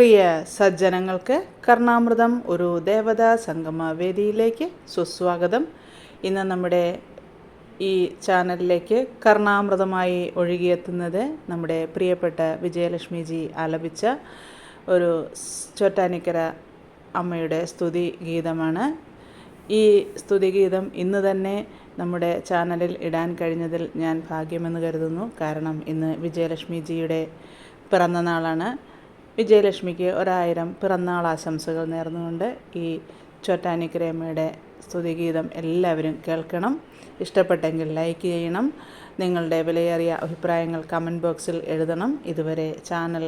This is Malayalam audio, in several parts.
പ്രിയ സജ്ജനങ്ങൾക്ക് കർണാമൃതം ഒരു ദേവതാ സംഗമ വേദിയിലേക്ക് സുസ്വാഗതം. ഇന്ന് നമ്മുടെ ഈ ചാനലിലേക്ക് കർണാമൃതമായി ഒഴുകിയെത്തുന്നത് നമ്മുടെ പ്രിയപ്പെട്ട വിജയലക്ഷ്മിജി ആലപിച്ച ഒരു ചോറ്റാനിക്കര അമ്മയുടെ സ്തുതി ഗീതമാണ്. ഈ സ്തുതിഗീതം ഇന്ന് തന്നെ നമ്മുടെ ചാനലിൽ ഇടാൻ കഴിഞ്ഞതിൽ ഞാൻ ഭാഗ്യമെന്ന് കരുതുന്നു. കാരണം ഇന്ന് വിജയലക്ഷ്മിജിയുടെ പിറന്നനാളാണ് വിജയലക്ഷ്മിക്ക് ഒരായിരം പിറന്നാൾ ആശംസകൾ നേർന്നുകൊണ്ട് ഈ ചോറ്റാനിക്കരയമ്മയുടെ സ്തുതിഗീതം എല്ലാവരും കേൾക്കണം. ഇഷ്ടപ്പെട്ടെങ്കിൽ ലൈക്ക് ചെയ്യണം. നിങ്ങളുടെ വിലയേറിയ അഭിപ്രായങ്ങൾ കമന്റ് ബോക്സിൽ എഴുതണം. ഇതുവരെ ചാനൽ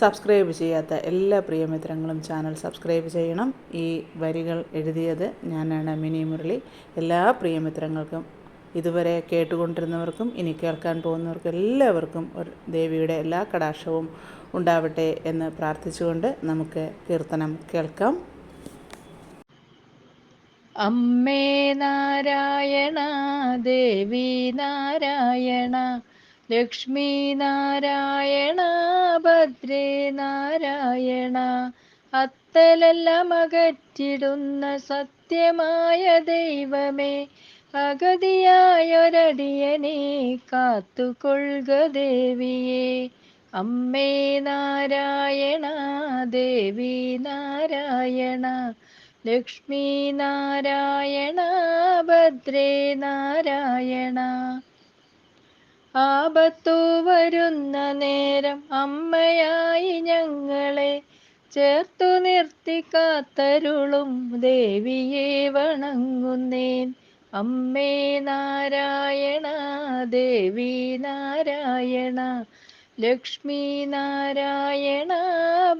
സബ്സ്ക്രൈബ് ചെയ്യാത്ത എല്ലാ പ്രിയമിത്രങ്ങളും ചാനൽ സബ്സ്ക്രൈബ് ചെയ്യണം. ഈ വരികൾ എഴുതിയത് ഞാനാണ് മിനി മുരളി. എല്ലാ പ്രിയമിത്രങ്ങൾക്കും ഇതുവരെ കേട്ടുകൊണ്ടിരുന്നവർക്കും ഇനി കേൾക്കാൻ പോകുന്നവർക്കും എല്ലാവർക്കും ഒരു ദേവിയുടെ എല്ലാ കടാക്ഷവും ഉണ്ടാവട്ടെ എന്ന് പ്രാർത്ഥിച്ചുകൊണ്ട് നമുക്ക് കീർത്തനം കേൾക്കാം. അമ്മേ നാരായണ ദേവി നാരായണ ലക്ഷ്മി നാരായണ ഭദ്രേ നാരായണ അത്തലെല്ലാം അകറ്റിടുന്ന സത്യമായ ദൈവമേ അഗതിയായൊരടിയനെ കാത്തുകൊള്ളുക ദേവിയെ അമ്മേ നാരായണ ദേവി നാരായണ. ലക്ഷ്മി നാരായണ ഭദ്രേ നാരായണ. ആപത്തു വരുന്ന നേരം അമ്മയായി ഞങ്ങളെ ചേർത്തു നിർത്തി കാത്തരുളും ദേവിയെ വണങ്ങുന്നേൻ. അമ്മേ നാരായണ ദേവി നാരായണ ലക്ഷ്മി നാരായണ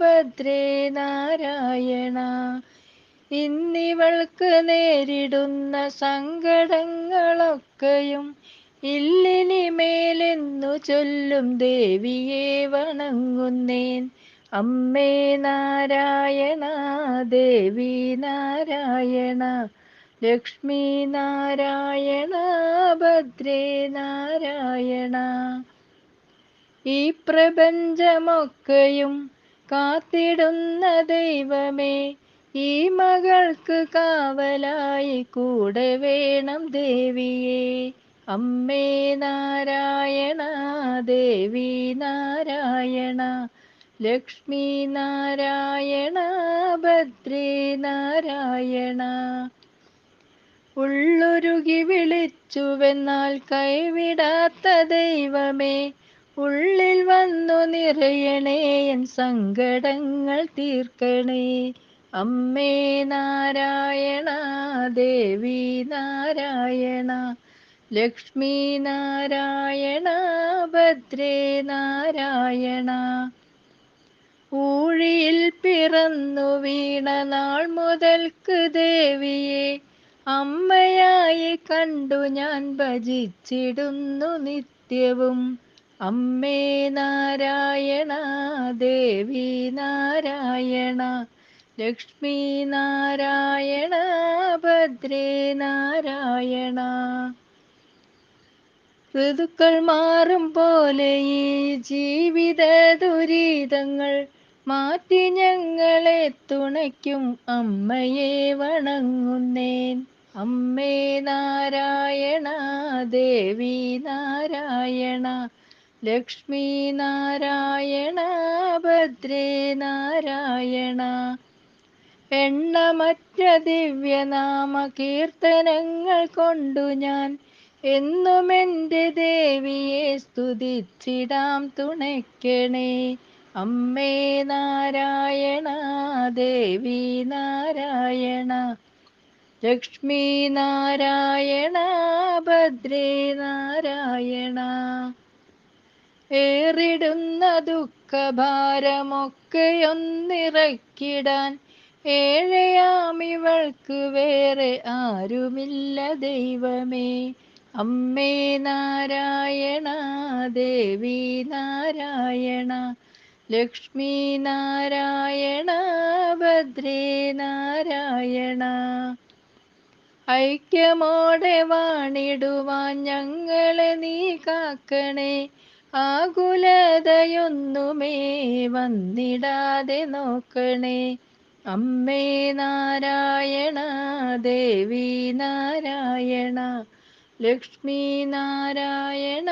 ഭദ്രേ നാരായണ. ഇന്നിവൾക്ക് നേരിടുന്ന സങ്കടങ്ങളൊക്കെയും ഇല്ലിനി മേലെന്നു ചൊല്ലും ദേവിയെ വണങ്ങുന്നേൻ. അമ്മേ നാരായണ ദേവി നാരായണ ലക്ഷ്മി നാരായണ ഭദ്രേ നാരായണ ഈ പ്രപഞ്ചമൊക്കെയും കാത്തിടുന്ന ദൈവമേ ഈ മകൾക്ക് കാവലായി കൂടെ വേണം ദേവിയെ. അമ്മേ നാരായണ ദേവി നാരായണ ലക്ഷ്മി നാരായണ ഭദ്രേ നാരായണ. ഉള്ളൊരുകി വിളിച്ചുവെന്നാൽ കൈവിടാത്ത ദൈവമേ ഉള്ളിൽ വന്നു നിറയണേ എൻ സങ്കടങ്ങൾ തീർക്കണേ. അമ്മേ നാരായണ ദേവി നാരായണ ലക്ഷ്മി നാരായണ ഭദ്രേ നാരായണ. ഊഴിയിൽ പിറന്നു വീണ നാൾ മുതൽക്ക് ദേവിയെ അമ്മയായി കണ്ടു ഞാൻ ഭജിച്ചിടുന്നു നിത്യവും. അമ്മേ നാരായണ ദേവി നാരായണ ലക്ഷ്മി നാരായണ ഭദ്രേ നാരായണ. ഋതുക്കൾ മാറും പോലെ ഈ ജീവിത ദുരിതങ്ങൾ മാറ്റി ഞങ്ങളെ തുണയ്ക്കും അമ്മയെ വണങ്ങുന്നേൻ. അമ്മേ നാരായണ ദേവി നാരായണ ലക്ഷ്മി നാരായണ ഭദ്രേ നാരായണ. എണ്ണമറ്റ ദിവ്യനാമ കീർത്തനങ്ങൾ കൊണ്ടു ഞാൻ എന്നും എന്റെ ദേവിയെ സ്തുതിച്ചിടാം തുണയ്ക്കണേ. അമ്മേ നാരായണ ദേവി നാരായണ ലക്ഷ്മി നാരായണ ഭദ്രേ നാരായണ ഏറിടുന്ന ദുഃഖഭാരമൊക്കെയൊന്നിറക്കിടാൻ ഏഴയാമിവൾക്ക് വേറെ ആരുമില്ല ദൈവമേ. അമ്മേ നാരായണ ദേവി നാരായണ ലക്ഷ്മി നാരായണ ഭദ്രേ നാരായണ ഐക്യമോടെ വാണിടുവാൻ ഞങ്ങളെ നീ കാക്കണേ. ആകുലതയൊന്നുമേ വന്നിടാതെ നോക്കണേ. അമ്മേ നാരായണ ദേവി നാരായണ ലക്ഷ്മി നാരായണ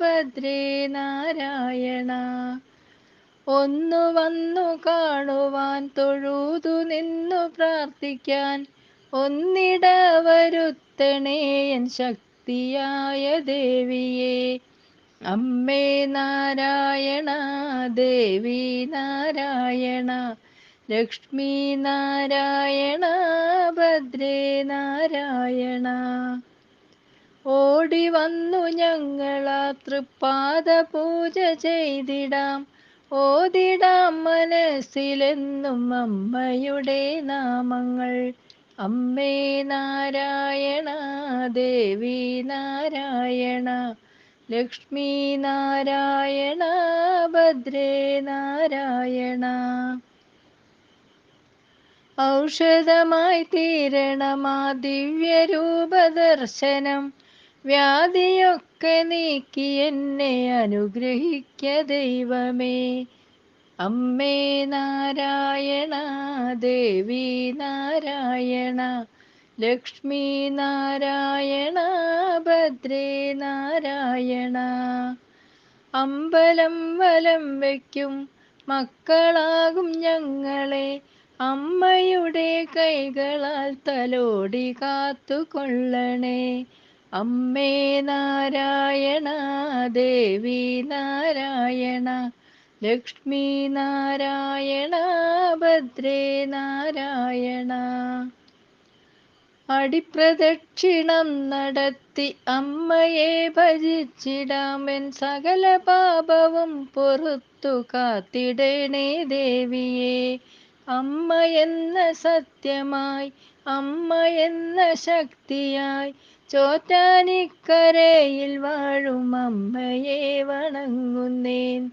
ഭദ്രേ നാരായണ. ഒന്നു വന്നു കാണുവാൻ തൊഴുതു നിന്നു പ്രാർത്ഥിക്കാൻ. ഒന്നിട വരുത്തണേ എൻ ശക്തിയായ ദേവിയെ. അമ്മേ നാരായണ ദേവി നാരായണ ലക്ഷ്മി നാരായണ ഭദ്രേ നാരായണ. ഓടി വന്നു ഞങ്ങളാ തൃപ്പാദ പൂജ ചെയ്തിടാം. ഓതിടാം മനസ്സിലെന്നും അമ്മയുടെ നാമങ്ങൾ. അമ്മേ നാരായണ ദേവി നാരായണ ലക്ഷ്മി നാരായണ ഭദ്രേ നാരായണ. ഔഷധമായി തീരണം തീരണമാ ദിവ്യരൂപദർശനം വ്യാധിയൊക്കെ നീക്കി എന്നെ അനുഗ്രഹിക്ക ദൈവമേ. അമ്മേ നാരായണ ദേവി നാരായണ ലക്ഷ്മി നാരായണ ഭദ്രേ നാരായണ. അമ്പലം വലം വയ്ക്കും മക്കളാകും ഞങ്ങളെ. അമ്മയുടെ കൈകളാൽ തലോടി കാത്തുകൊള്ളണേ. അമ്മേ നാരായണ ദേവി നാരായണ ലക്ഷ്മി നാരായണ ഭദ്രേ നാരായണ. അടിപ്രദക്ഷിണം നടത്തി അമ്മയെ ഭജിച്ചിടാമെൻ സകല പാപവും പൊറത്തു കാത്തിടണേ ദേവിയെ. അമ്മ എന്ന സത്യമായി അമ്മ എന്ന ശക്തിയായി ചോറ്റാനിക്കരയിൽ വാഴും അമ്മയെ വണങ്ങുന്നേൻ.